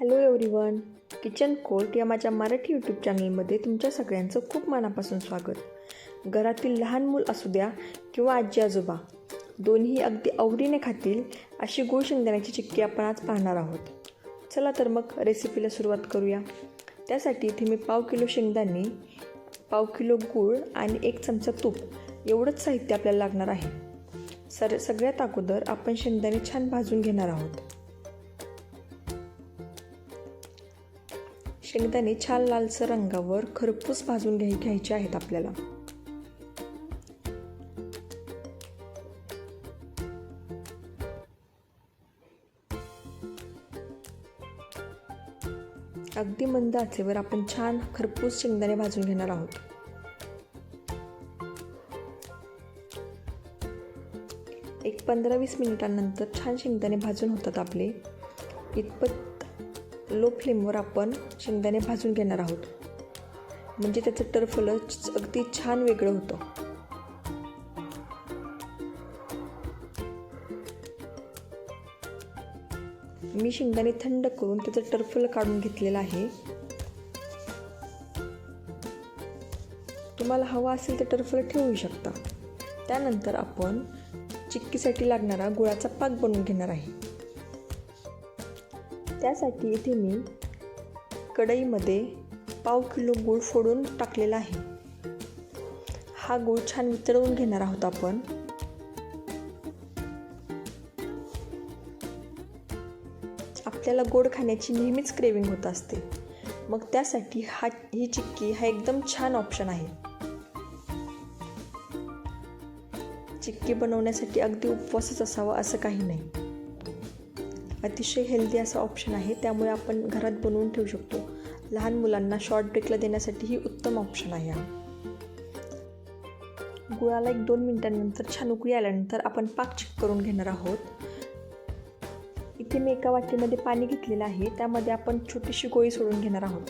Hello everyone kitchen court या माझ्या Marathi YouTube चॅनलमध्ये तुमच्या सगळ्यांचं खूप मनापासून स्वागत. घरातील लहान मूल असू द्या किंवा आजी आजोबा दोन्ही अगदी आवडीने खातील अशी गूळ शेंगदाण्याची चिक्की आपण आज पाहणार आहोत. चला तर मग रेसिपीला सुरुवात करूया. त्यासाठी इथे मी पाव किलो शेंगदाणे पाव किलो गूळ आणि एक चमचा तूप एवढंच साहित्य आपल्याला लागणार आहे. सर सगळ्यात अगोदर आपण शेंगदाणे छान भाजून घेणार आहोत. शेंगदाणे छान लालसर रंगावर खरपूस भाजून घ्याय घ्यायचे आहेत आपल्याला. अगदी मंद आचेवर आपण छान खरपूस शेंगदाणे भाजून घेणार आहोत. एक पंधरा वीस मिनिटांनंतर छान शेंगदाणे भाजून होतात आपले. इतपत लो फ्लेमवर आपण शेंगदाणे भाजून घेणार आहोत. म्हणजे त्याचं टरफलं अगदी छान वेगळं होतं. मी शेंगदाणे थंड करून त्याचं टरफल काढून घेतलेलं आहे. तुम्हाला हवा असेल तर टरफल ठेवू शकता. त्यानंतर आपण चिक्कीसाठी लागणारा गुळाचा पाक बनवून घेणार आहे. त्यासाठी इथे मी कढईमध्ये पाव किलो गूळ फोडून टाकलेला आहे. हा गूळ छान वितळवून घेणार आहोत आपण. आपल्याला गोड खाण्याची नेहमीच क्रेविंग होत असते. मग त्यासाठी हा ही चिक्की हा एकदम छान ऑप्शन आहे. चिक्की बनवण्यासाठी अगदी उपवासच असावा असं काही नाही. अतिशय हेल्दी असा ऑप्शन आहे. त्यामुळे आपण घरात बनवून ठेवू शकतो. लहान मुलांना शॉर्ट ब्रेकला देण्यासाठी ही उत्तम ऑप्शन आहे. हा गुळाला एक दोन मिनिटांनंतर छान उकळी आल्यानंतर आपण पाक चेक करून घेणार आहोत. इथे मी एका वाटीमध्ये पाणी घेतलेलं आहे. त्यामध्ये आपण छोटीशी गोळी सोडून घेणार आहोत.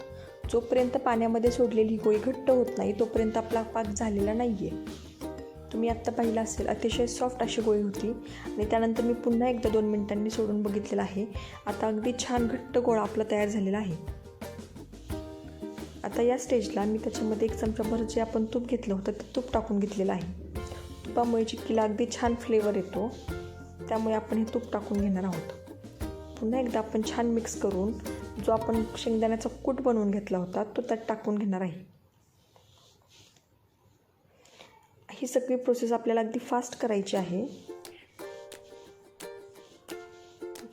जोपर्यंत पाण्यामध्ये सोडलेली गोळी घट्ट होत नाही तोपर्यंत आपला पाक झालेला नाही आहे तुम्ही आत्ता पाहिलं असेल. अतिशय सॉफ्ट अशी गोळी होती. आणि त्यानंतर मी पुन्हा एकदा दोन मिनिटांनी सोडून बघितलेलं आहे. आता अगदी छान घट्ट गोळा आपला तयार झालेला आहे. आता या स्टेजला मी त्याच्यामध्ये एक चमचाभर जे आपण तूप घेतलं होतं ते तूप टाकून घेतलेलं आहे. तुपामुळे चिक्कीला अगदी छान फ्लेवर येतो त्यामुळे आपण हे तूप टाकून घेणार आहोत. पुन्हा एकदा आपण छान मिक्स करून जो आपण शेंगदाण्याचा कूट बनवून घेतला होता तो त्यात टाकून घेणार आहे. ही सगळी प्रोसेस आपल्याला अगदी फास्ट करायची आहे.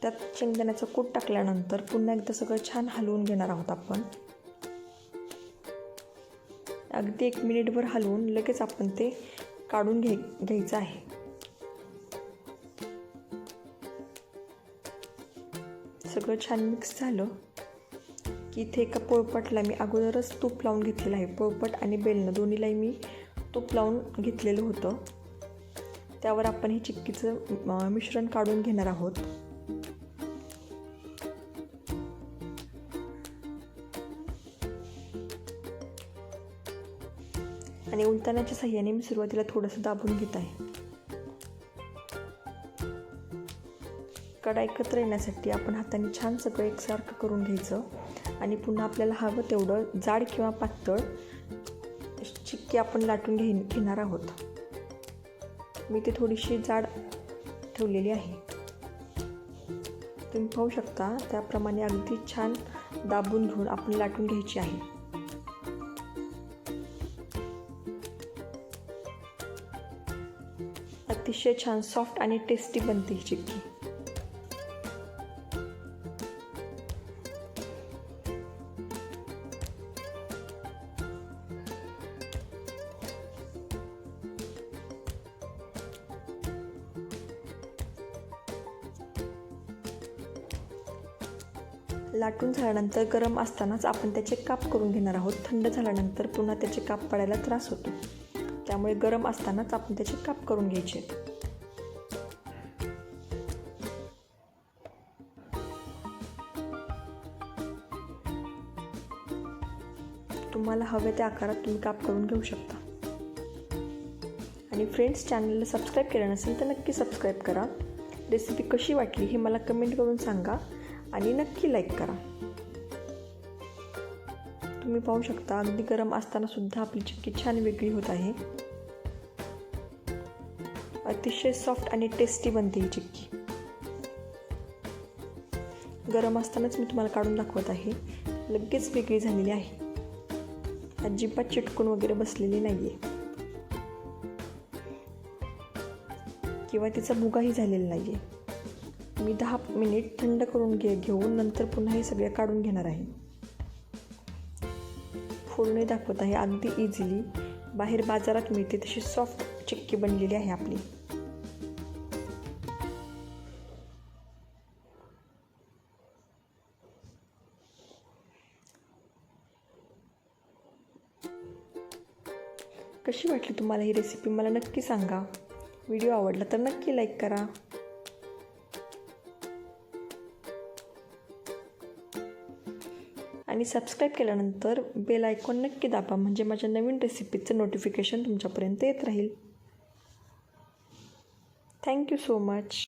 त्यात शेंगदाण्याचा कूट टाकल्यानंतर पुन्हा एकदा सगळं छान हलवून घेणार आहोत आपण. अगदी एक मिनिटभर हलवून लगेच आपण ते काढून घे घ्यायचं आहे. सगळं छान मिक्स झालं की इथे एका पोळपटला मी अगोदरच तूप लावून घेतलेलं आहे. पोळपट आणि बेलनं दोन्हीलाही मी तूप लावून घेतलेलं होतं. त्यावर आपण हे चिक्कीचं मिश्रण काढून घेणार आहोत. आणि उलतानाच्या सहाय्याने मी सुरुवातीला थोडंसं दाबून घेत आहे. कडा एकत्र येण्यासाठी आपण हाताने छान सगळं एकसारखं करून घ्यायचं. आणि पुन्हा आपल्याला हवं तेवढं जाड किंवा पातळ की आपण लाटून घे घेणार आहोत. मी ती थोडीशी जाड ठेवलेली आहे. तुम्ही पाहू शकता त्याप्रमाणे अगदी छान दाबून घेऊन आपण लाटून घ्यायची आहे. अतिशय छान सॉफ्ट आणि टेस्टी बनते ही चिक्की. लाटून झाल्यानंतर गरम असतानाच आपण त्याचे काप करून घेणार आहोत. थंड झाल्यानंतर पुन्हा त्याचे काप पडायला त्रास होतो. त्यामुळे गरम असतानाच आपण त्याचे काप करून घ्यायचे. तुम्हाला हवे त्या आकारात तुम्ही काप करून घेऊ शकता. आणि फ्रेंड्स चॅनलला सबस्क्राईब केलं नसेल तर नक्की सबस्क्राईब करा. रेसिपी कशी वाटली हे मला कमेंट करून सांगा. आणि नक्की लाईक करा. तुम्ही पाहू शकता अगदी गरम असताना सुद्धा आपली चिक्की छान वेगळी होत आहे. अतिशय सॉफ्ट आणि टेस्टी बनते ही चिक्की. गरम असतानाच मी तुम्हाला काढून दाखवत आहे. लगेच वेगळी झालेली आहे. अजिबात चिटकून वगैरे बसलेली नाही आहे किंवा तिचा भुगाही झालेला नाही आहे मी दहा मिनिट थंड करून घे घेऊन नंतर पुन्हा हे सगळे काढून घेणार आहे. फोडणी दाखवत आहे अगदी इझिली बाहेर बाजारात मिळते तशी सॉफ्ट चिक्की बनलेली आहे आपली. कशी वाटली तुम्हाला ही रेसिपी मला नक्की सांगा. व्हिडिओ आवडला तर नक्की लाईक करा. आणि सबस्क्राईब केल्यानंतर बेल आयकॉन नक्की दाबा म्हणजे माझ्या नवीन रेसिपीचं नोटिफिकेशन तुमच्यापर्यंत येत राहील. Thank you so much